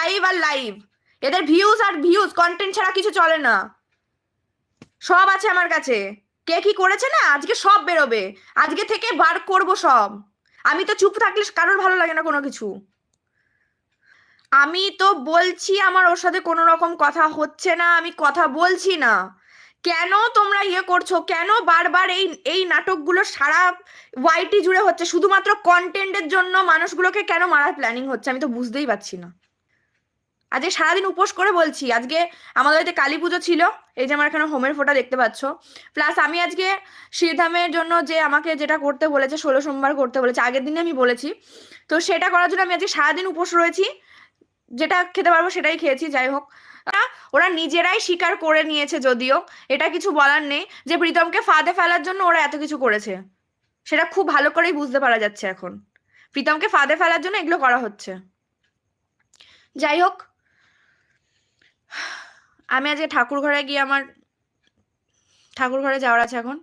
Live আর live এদের views আর ভিউজ কন্টেন্ট ছাড়া কিছু চলে না। সব আছে আমার কাছে। কে কি করেছে না? আজকে সব বেরোবে। আজকে থেকে বার করব সব। আমি তো চুপ থাকলে কারোর ভালো লাগে না কোনো কিছু। আমি তো বলছি আমার ওর সাথে কোনো রকম কথা হচ্ছে না, আমি কথা বলছি না। কেন তোমরা ইয়ে করছ? কেন বারবার এই এই নাটকগুলো সারা ওয়াইটি জুড়ে হচ্ছে? শুধুমাত্র কন্টেন্টের জন্য মানুষগুলোকে কেন মারার প্ল্যানিং হচ্ছে? আমি তো বুঝতেই পারছি না। আজকে সারাদিন উপোস করে বলছি, আজকে আমাদের বাড়িতে কালী পুজো ছিল, এই যে আমার এখানে হোমের ফোঁটা দেখতে পাচ্ছ। প্লাস আমি আজকে শ্রীধামের জন্য যে আমাকে যেটা করতে বলেছে, ষোলো সোমবার করতে বলেছে, আগের দিনে আমি বলেছি। তো সেটা করার জন্য আমি আজকে সারাদিন উপোস রয়েছি, যেটা খেতে পারব সেটাই খেয়েছি, যাই হোক। ওরা নিজেরাই স্বীকার করে নিয়েছে যদিও, এটা কিছু বলার নেই, যে প্রীতমকে ফাঁদে ফেলার জন্য ওরা এত কিছু করেছে। সেটা খুব ভালো করেই বুঝতে পারা যাচ্ছে এখন। প্রীতমকে ফাঁদে ফেলার জন্য এগুলো করা হচ্ছে। যাই হোক আমি আজকে ঠাকুর ঘরে গিয়ে আমার ঠাকুর ঘরে যাওয়ার আছে এখন।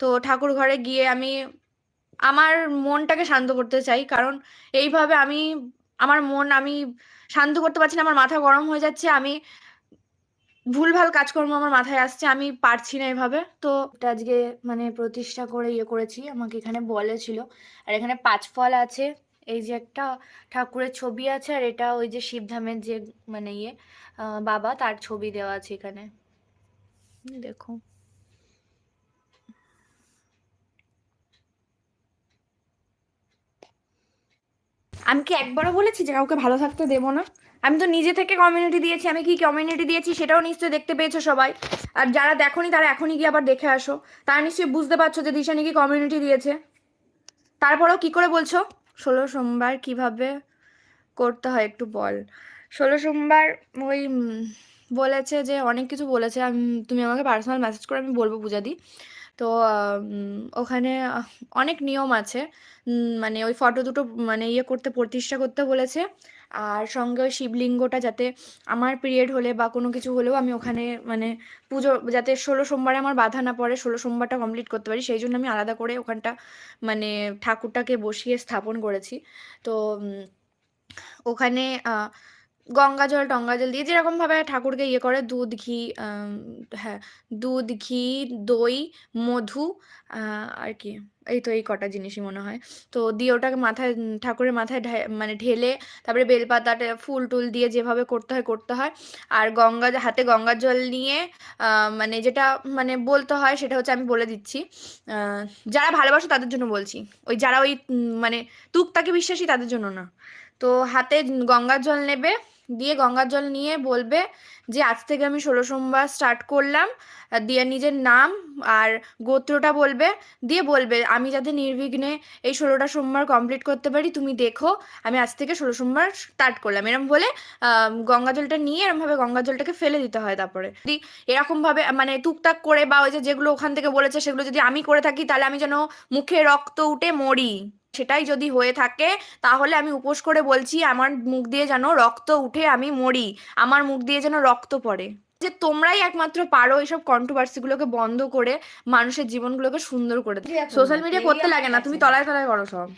তো ঠাকুর ঘরে গিয়ে আমি আমার মনটাকে শান্ত করতে চাই, কারণ এইভাবে আমি, আমার মন আমি শান্ত করতে পারছি না, আমার মাথা গরম হয়ে যাচ্ছে, আমি ভুলভাল কাজকর্ম আমার মাথায় আসছে, আমি পারছি না এভাবে। তো আজকে মানে প্রতিষ্ঠা করে ইয়ে করেছি, আমাকে এখানে বলেছিল আর এখানে পাঁচ ফল আছে। এই যে একটা ঠাকুরের ছবি আছে আর এটা ওই যে শিবধামের যে মানে ইয়ে বাবা তার ছবি দেওয়া আছে এখানে। দেখো। আমি কি একবারও বলেছি যে কাউকে ভালো থাকতে দেবো না? আমি তো নিজে থেকে কমিউনিটি দিয়েছি, আমি কি কমিউনিটি দিয়েছি সেটাও নিশ্চয়ই দেখতে পেয়েছ সবাই। আর যারা দেখোনি তারা এখনই গিয়ে আবার দেখে আসো। তারা নিশ্চয়ই বুঝতে পারছ যে দিশানি কি কমিউনিটি দিয়েছে। তারপরেও কি করে বলছো? ষোলো সোমবার কীভাবে করতে হয় একটু বল। ষোলো সোমবার ওই বলেছে যে অনেক কিছু বলেছে। আমি, তুমি আমাকে পার্সোনাল মেসেজ করে আমি বলব পূজাদি তো ওখানে অনেক নিয়ম আছে। মানে ওই ফটো দুটো মানে ইয়ে করতে, প্রতিষ্ঠা করতে বলেছে। আর সঙ্গে ওই শিবলিঙ্গটা যাতে আমার পিরিয়ড হলে বা কোনো কিছু হলেও আমি ওখানে মানে পুজো, যাতে ষোলো সোমবারে আমার বাধা না পড়ে, ষোলো সোমবারটা কমপ্লিট করতে পারি, সেই জন্য আমি আলাদা করে ওখানটা মানে ঠাকুরটাকে বসিয়ে স্থাপন করেছি। তো ওখানে গঙ্গা জল, টঙ্গা জল দিয়ে যেরকম ভাবে ঠাকুরকে ইয়ে করে, দুধ, ঘি হ্যাঁ দুধ, ঘি, দই, মধু আর কি। এই তো এই কটা জিনিসই মনে হয়। তো দিয়ে ওটাকে মাথায়, ঠাকুরের মাথায় মানে ঢেলে তারপরে বেলপাতাটা, ফুল টুল দিয়ে যেভাবে করতে হয় করতে হয়। আর গঙ্গা, হাতে গঙ্গার জল নিয়ে মানে যেটা মানে বলতে হয় সেটা হচ্ছে আমি বলে দিচ্ছি যারা ভালোবাসো তাদের জন্য বলছি। ওই যারা ওই মানে তুকতাকে বিশ্বাসী তাদের জন্য না। তো হাতে গঙ্গার জল নেবে দিয়ে গঙ্গার জল নিয়ে বলবে যে, আজ থেকে আমি ষোলো সোমবার স্টার্ট করলাম। দিয়ে নিজের নাম আর গোত্রটা বলবে, দিয়ে বলবে, আমি যাতে নির্বিঘ্নে এই ষোলোটা সোমবার কমপ্লিট করতে পারি, তুমি দেখো, আমি আজ থেকে ষোলো সোমবার স্টার্ট করলাম। এরম বলে গঙ্গা জলটা নিয়ে এরমভাবে গঙ্গা জলটাকে ফেলে দিতে হয় তারপরে। যদি এরকমভাবে মানে টুকটাক করে বা ওই যে যেগুলো ওখান থেকে বলেছে, সেগুলো যদি আমি করে থাকি, তাহলে আমি যেন মুখে রক্ত উঠে মরি। সেটাই যদি হয়ে থাকে তাহলে আমি উপোস করে বলছি আমার মুখ দিয়ে যেন রক্ত উঠে আমি মরি। আমার মুখ দিয়ে যেন রক্ত পড়ে। যে তোমরাই একমাত্র পারো এইসব কন্ট্রোভার্সি গুলোকে বন্ধ করে মানুষের জীবনগুলোকে সুন্দর করে সোশ্যাল মিডিয়া করতে লাগে না তুমি তলায় তলায় করো সব।